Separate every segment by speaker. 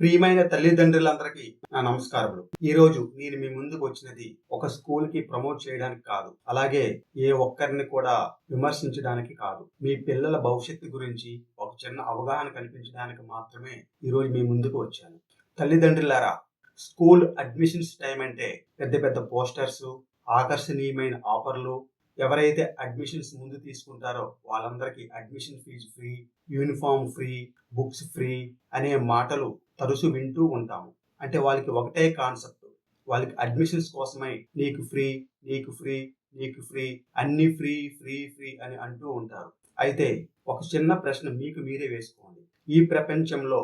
Speaker 1: ప్రియమైన తల్లిదండ్రులందరికీ నా నమస్కారములు. ఈ రోజు నేను మీ ముందుకు వచ్చినది ఒక స్కూల్కి ప్రమోట్ చేయడానికి కాదు అలాగే ఏ ఒక్కరిని కూడా విమర్శించడానికి కాదు. మీ పిల్లల భవిష్యత్తు గురించి ఒక చిన్న అవగాహన కల్పించడానికి మాత్రమే ఈ రోజు మీ ముందుకు వచ్చాను. తల్లిదండ్రులారా స్కూల్ అడ్మిషన్స్ టైం అంటే పెద్ద పెద్ద పోస్టర్స్ ఆకర్షణీయమైన ఆఫర్లు ఎవరైతే అడ్మిషన్స్ ముందు తీసుకుంటారో వాళ్ళందరికీ admission fee free uniform free books free అనే మాటలు తరచు వింటూ ఉంటాము. అంటే వాళ్ళకి ఒకటే కాన్సెప్ట్ వాళ్ళకి అడ్మిషన్స్ కోసమై నీకు ఫ్రీ నీకు ఫ్రీ నీకు ఫ్రీ అన్ని ఫ్రీ ఫ్రీ ఫ్రీ అని అంటూ ఉంటారు. అయితే ఒక చిన్న ప్రశ్న మీకు మీరే వేసుకోండి. ఈ ప్రపంచంలో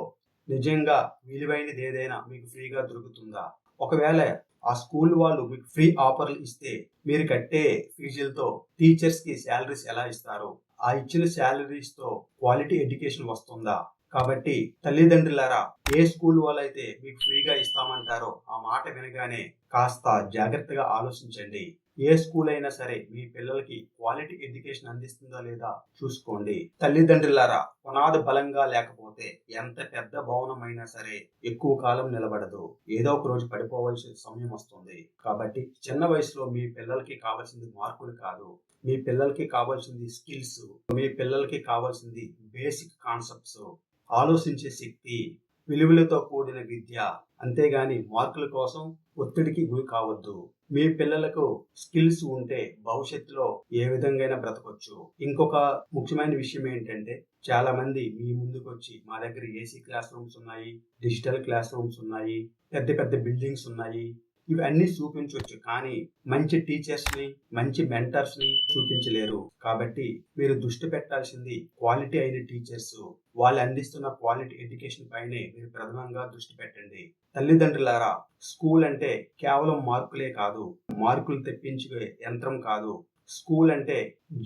Speaker 1: నిజంగా విలువైనది ఏదైనా మీకు ఫ్రీగా దొరుకుతుందా? ఒకవేళ ఆ స్కూల్ వాళ్ళు మీకు ఫ్రీ ఆఫర్లు ఇస్తే మీరు కట్టే ఫీజులతో టీచర్స్కి శాలరీస్ ఎలా ఇస్తారు? ఆ ఇచ్చిన శాలరీస్తో క్వాలిటీ ఎడ్యుకేషన్ వస్తుందా? కాబట్టి తల్లిదండ్రులారా ఏ స్కూల్ వాళ్ళైతే మీకు ఫ్రీగా ఇస్తామంటారో ఆ మాట వినగానే కాస్త జాగ్రత్తగా ఆలోచించండి. ఏ స్కూల్ అయినా సరే మీ పిల్లలకి క్వాలిటీ ఎడ్యుకేషన్ అందిస్తుందా లేదా చూసుకోండి. తల్లిదండ్రులారా పునాది బలంగా లేకపోతే ఎంత పెద్ద భవనం అయినా సరే ఎక్కువ కాలం నిలబడదు. ఏదో ఒక రోజు పడిపోవాల్సిన సమయం వస్తుంది. కాబట్టి చిన్న వయసులో మీ పిల్లలకి కావాల్సింది మార్కులు కాదు. మీ పిల్లలకి కావాల్సింది స్కిల్స్ మీ పిల్లలకి కావాల్సింది బేసిక్ కాన్సెప్ట్స్. ఆలోచించే శక్తి విలువలతో కూడిన విద్య అంతేగాని మార్కుల కోసం ఒత్తిడికి గురి కావద్దు. మీ పిల్లలకు స్కిల్స్ ఉంటే భవిష్యత్తులో ఏ విధంగా బ్రతకొచ్చు. ఇంకొక ముఖ్యమైన విషయం ఏంటంటే చాలా మంది మీ ముందుకు వచ్చి మా దగ్గర ఏసీ క్లాస్ రూమ్స్ ఉన్నాయి డిజిటల్ క్లాస్ రూమ్స్ ఉన్నాయి పెద్ద పెద్ద బిల్డింగ్స్ ఉన్నాయి ఇవన్నీ చూపించవచ్చు కానీ మంచి టీచర్స్ని మంచి మెంటర్స్ని చూపించలేరు. కాబట్టి మీరు దృష్టి పెట్టాల్సింది క్వాలిటీ అయిన టీచర్స్. వాళ్ళు అందిస్తున్న క్వాలిటీ ఎడ్యుకేషన్ పైనే మీరు ప్రథమంగా దృష్టి పెట్టండి. తల్లిదండ్రులారా స్కూల్ అంటే కేవలం మార్కులే కాదు మార్కులు తెప్పించే యంత్రం కాదు. స్కూల్ అంటే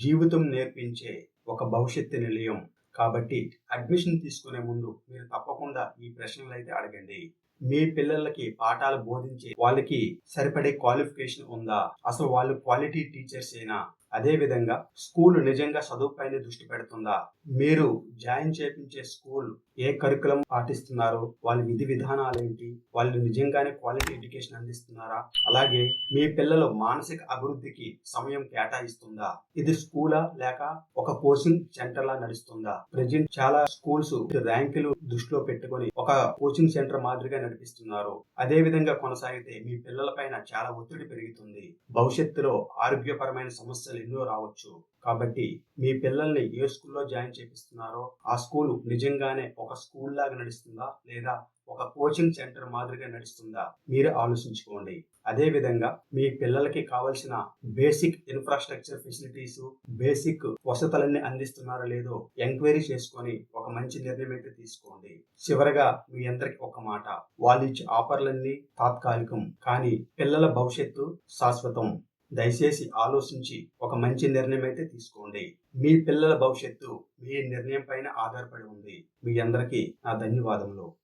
Speaker 1: జీవితం నేర్పించే ఒక భవిష్యత్తు నిలయం. కాబట్టి అడ్మిషన్ తీసుకునే ముందు మీరు తప్పకుండా ఈ ప్రశ్నలు అయితే అడగండి. మీ పిల్లలకి పాఠాలు బోధించి వాళ్ళకి సరిపడే క్వాలిఫికేషన్ ఉందా? అసలు వాళ్ళు క్వాలిటీ టీచర్స్ అయినా అదేవిధంగా స్కూల్ నిజంగా చదువుపైనే దృష్టి పెడుతుందా? మీరు జాయిన్ చేపించే స్కూల్ ఏ కరికులం పాటిస్తున్నారో? వాళ్ళ విధి విధానాలు ఏంటి? వాళ్ళు నిజంగానే క్వాలిటీ ఎడ్యుకేషన్ అందిస్తున్నారా? అలాగే మీ పిల్లల మానసిక అభివృద్ధికి సమయం కేటాయిస్తుందా? ఇది స్కూలా లేక ఒక కోచింగ్ సెంటర్ లా నడుస్తుందా? ప్రజెంట్ చాలా స్కూల్స్ ర్యాంకులు దృష్టిలో పెట్టుకొని ఒక కోచింగ్ సెంటర్ మాదిరిగా నడిపిస్తున్నారు. అదే విధంగా కొనసాగితే మీ పిల్లల పైన చాలా ఒత్తిడి పెరుగుతుంది. భవిష్యత్తులో ఆరోగ్యపరమైన సమస్యలు ఎన్నో రావచ్చు. కాబట్టి మీ పిల్లల్ని ఏ స్కూల్లో జాయిన్ చేపిస్తున్నారో ఆ స్కూల్ నిజంగానే ఒక స్కూల్ లాగా నడుస్తుందా? లేదా ఒక కోచింగ్ సెంటర్ మాదిరిగా నడుస్తుందా? మీరు ఆలోచించుకోండి. అదే విధంగా మీ పిల్లలకి కావాల్సిన బేసిక్ ఇన్ఫ్రాస్ట్రక్చర్ ఫెసిలిటీస్ బేసిక్ వసతులన్నీ అందిస్తున్నారో లేదో ఎంక్వైరీ చేసుకొని ఒక మంచి నిర్ణయం అయితే తీసుకోండి. చివరగా మీ అందరికి ఒక మాట. వాళ్ళు ఇచ్చే ఆఫర్లన్నీ తాత్కాలికం. కానీ పిల్లల భవిష్యత్తు శాశ్వతం. దయచేసి ఆలోచించి ఒక మంచి నిర్ణయం అయితే తీసుకోండి. మీ పిల్లల భవిష్యత్తు మీ నిర్ణయం పైన ఆధారపడి ఉంది. మీ అందరికీ నా ధన్యవాదములు.